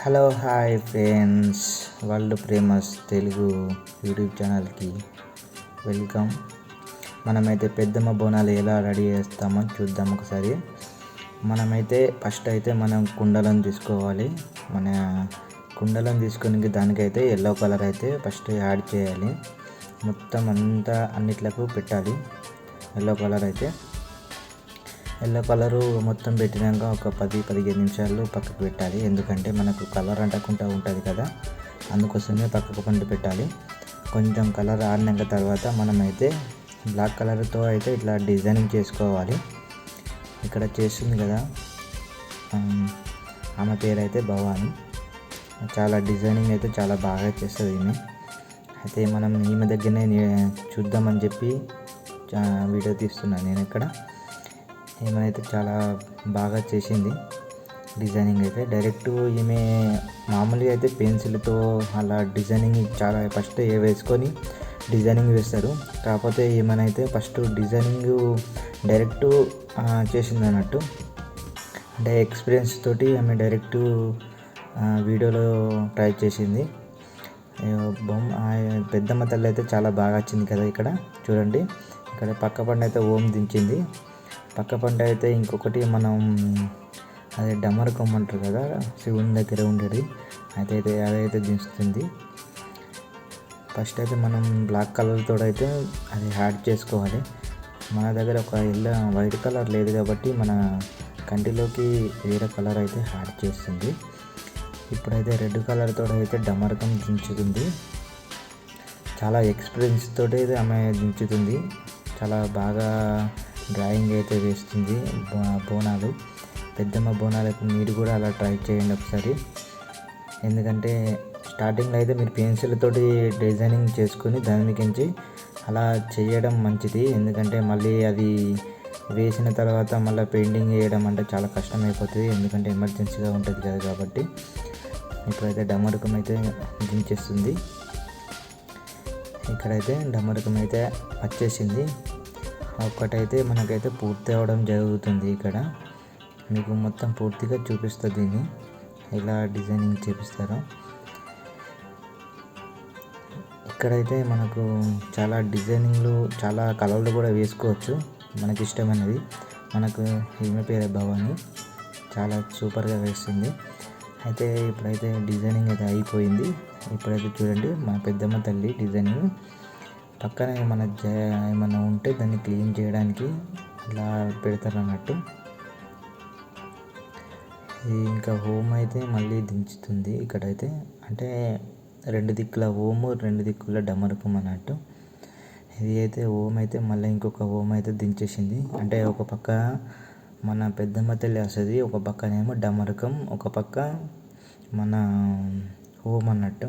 Hello hi friends. World famous Telugu YouTube ఛానల్కి welcome. మనమైతే పెద్దమ్మ బోనాలు ఎలా రెడీ చేస్తామో చూద్దాం ఒకసారి. మనమైతే ఫస్ట్ అయితే మనం కుండలను తీసుకోవాలి. మన కుండలను తీసుకొని దానికైతే ఎల్లో కలర్ అయితే ఫస్ట్ యాడ్ చేయాలి. మొత్తం అంతా అన్నిట్లకు పెట్టాలి. ఎల్లో కలర్ అయితే. ఎల్లో కలరు మొత్తం పెట్టినాక ఒక పది పదిహేను నిమిషాలు పక్కకు పెట్టాలి. ఎందుకంటే మనకు కలర్ అంటకుండా ఉంటుంది కదా. అందుకోసమే పక్కకు పండు పెట్టాలి. కొంచెం కలర్ ఆడినాక తర్వాత మనమైతే బ్లాక్ కలర్తో అయితే ఇట్లా డిజైనింగ్ చేసుకోవాలి. ఇక్కడ చేస్తుంది కదా. ఆమె పేరు అయితే భవాని. చాలా డిజైనింగ్ అయితే చాలా బాగా చేస్తుంది ఈమె. అయితే మనం ఈమె దగ్గరనే చూద్దామని చెప్పి చా- వీడియో తీస్తున్నాను నేను ఇక్కడ ఈమెనైతే చాలా బాగా చేసింది. డిజైనింగ్ అయితే డైరెక్ట్ ఈమె మామూలుగా అయితే పెన్సిల్తో అలా డిజైనింగ్ చాలా ఫస్ట్ ఏ వేసుకొని డిజైనింగ్ వేస్తారు. కాకపోతే ఈమెనైతే ఫస్ట్ డిజైనింగ్ డైరెక్ట్ చేసింది అన్నట్టు. అంటే ఎక్స్పీరియన్స్ తోటి ఆమె డైరెక్ట్ వీడియోలో ట్రై చేసింది. బొమ్మ పెద్దమ్మ తల్లి అయితే చాలా బాగా వచ్చింది కదా ఇక్కడ. చూడండి ఇక్కడ పక్క పంట అయితే ఓం దించింది. పక్క పంట అయితే ఇంకొకటి మనం అదే డమరు కొమ్మంటారు కదా శివుని దగ్గర ఉండేది. అయితే అయితే అదైతే దించుతుంది. ఫస్ట్ అయితే మనం బ్లాక్ కలర్తో అయితే అది యాడ్ చేసుకోవాలి. మన దగ్గర ఒక ఇల్లు వైట్ కలర్ లేదు కాబట్టి మన కంటిలోకి వేరే కలర్ అయితే యాడ్ చేస్తుంది. ఇప్పుడైతే రెడ్ కలర్తో అయితే డమరకం దించుతుంది. చాలా ఎక్స్పీరియన్స్ తోటి అయితే ఆమె దించుతుంది. చాలా బాగా డ్రాయింగ్ అయితే వేస్తుంది బోనాలు. పెద్దమ్మ బోనాలకు మీరు కూడా అలా ట్రై చేయండి ఒకసారి. ఎందుకంటే స్టార్టింగ్లో అయితే మీరు పెన్సిల్ తోటి డిజైనింగ్ చేసుకొని దానికించి అలా చేయడం మంచిది. ఎందుకంటే మళ్ళీ అది వేసిన తర్వాత మళ్ళీ పెయింటింగ్ వేయడం అంటే చాలా కష్టం అయిపోతుంది ఎందుకంటే ఎమర్జెన్సీగా ఉంటుంది కదా కాబట్టి. ఇప్పుడైతే డమరుకం అయితే దించేస్తుంది. ఇక్కడైతే డమరుకం అయితే వచ్చేసింది. ఒక్కటైతే మనకైతే పూర్తి అవ్వడం జరుగుతుంది ఇక్కడ. మీకు మొత్తం పూర్తిగా చూపిస్తుంది దీన్ని. ఎలా డిజైనింగ్ చేపిస్తారో. ఇక్కడైతే మనకు చాలా డిజైనింగ్లు చాలా కలర్లు కూడా వేసుకోవచ్చు. మనకి ఇష్టమైనది మనకు ఈమె పేరే భవాని. చాలా సూపర్గా వేస్తుంది. అయితే ఇప్పుడైతే డిజైనింగ్ అయితే అయిపోయింది. ఇప్పుడైతే చూడండి మా పెద్దమ్మ తల్లి డిజైనింగ్ పక్కన ఏమైనా జ ఏమైనా ఉంటే దాన్ని క్లీన్ చేయడానికి ఇలా పెడతారు అన్నట్టు ఇది ఇంకా హోమ్ అయితే మళ్ళీ దించుతుంది ఇక్కడైతే. అంటే రెండు దిక్కుల హోము రెండు దిక్కుల డమరుకం అన్నట్టు. ఇది అయితే ఓం అయితే మళ్ళీ ఇంకొక ఓం అయితే దించేసింది. అంటే ఒక పక్క మన పెద్దమ్మ తల్లి వస్తుంది ఒక పక్కనేమో డమరుకం ఒక పక్క మన హోమ్ అన్నట్టు.